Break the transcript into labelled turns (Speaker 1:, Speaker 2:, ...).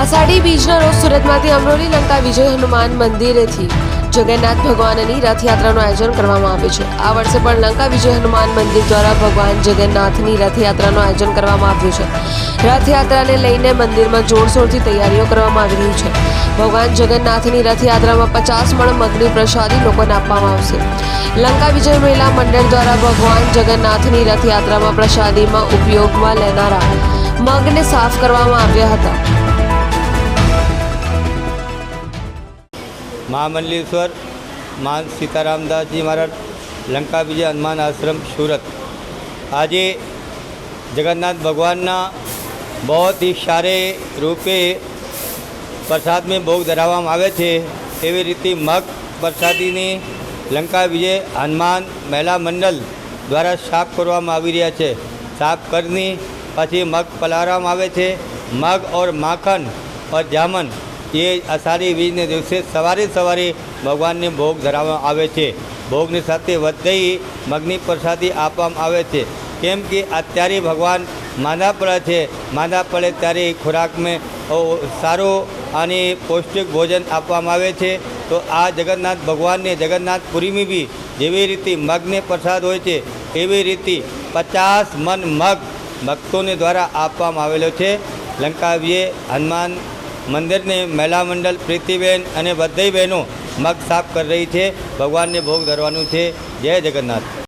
Speaker 1: આષાઢી બીજના રોજ સુરતમાંથી અમરોલી લંકા વિજય હનુમાન મંદિરેથી જગન્નાથ ભગવાનની રથયાત્રાનું આયોજન કરવામાં આવ્યું છે. આ વર્ષે પણ લંકા વિજય હનુમાન મંદિર દ્વારા ભગવાન જગન્નાથની રથયાત્રાનું આયોજન કરવામાં આવ્યું છે. રથયાત્રાને લઈને મંદિરમાં જોરશોરથી તૈયારીઓ કરવામાં આવી રહી છે. ભગવાન જગન્નાથની રથયાત્રામાં પચાસ મણ મગની પ્રસાદી લોકોને આપવામાં આવશે. લંકા વિજય મહિલા મંડળ દ્વારા ભગવાન જગન્નાથની રથયાત્રામાં પ્રસાદીમાં ઉપયોગમાં લેનારા મગને સાફ કરવામાં આવ્યા હતા.
Speaker 2: મહામંડલેશ્વર મા સીતારામદાસજી મહારાજ લંકા વિજય હનુમાન આશ્રમ સુરત આજે जगन्नाथ भगवान ना बहुत ही सारे रूपे प्रसाद में भोग ધરાવવામાં આવે છે એવી રીતે મગ પ્રસાદીની લંકા વિજય હનુમાન મહિલા મંડળ દ્વારા સાફ કરવામાં આવી રહ્યા છે સાફ કરીને પછી મગ પલાળવામાં આવે છે મગ ઓર માખન ઓર જામન એ અષાઢી બીજને દિવસે સવારે સવારે ભગવાનને ભોગ ધરાવવામાં આવે છે. ભોગની સાથે વધઈ મગની પ્રસાદી આપવામાં આવે છે. કેમ કે અત્યારે ભગવાન માંદા પડે છે. માંદા પડે ત્યારે ખોરાકમાં સારો અને પૌષ્ટિક ભોજન આપવામાં આવે છે. તો આ જગન્નાથ ભગવાનને જગન્નાથપુરીમાં બી જેવી રીતે મગને પ્રસાદ હોય છે, એવી રીતે પચાસ મન મગ ભક્તોને દ્વારા આપવામાં આવેલો છે. લંકા હનુમાન મંદિરને મહિલા મંડળ પ્રીતિબેન અને બધી બહેનો મગ સાફ કરી રહી છે. ભગવાનને ભોગ ધરવાનું છે. જય જગન્નાથ.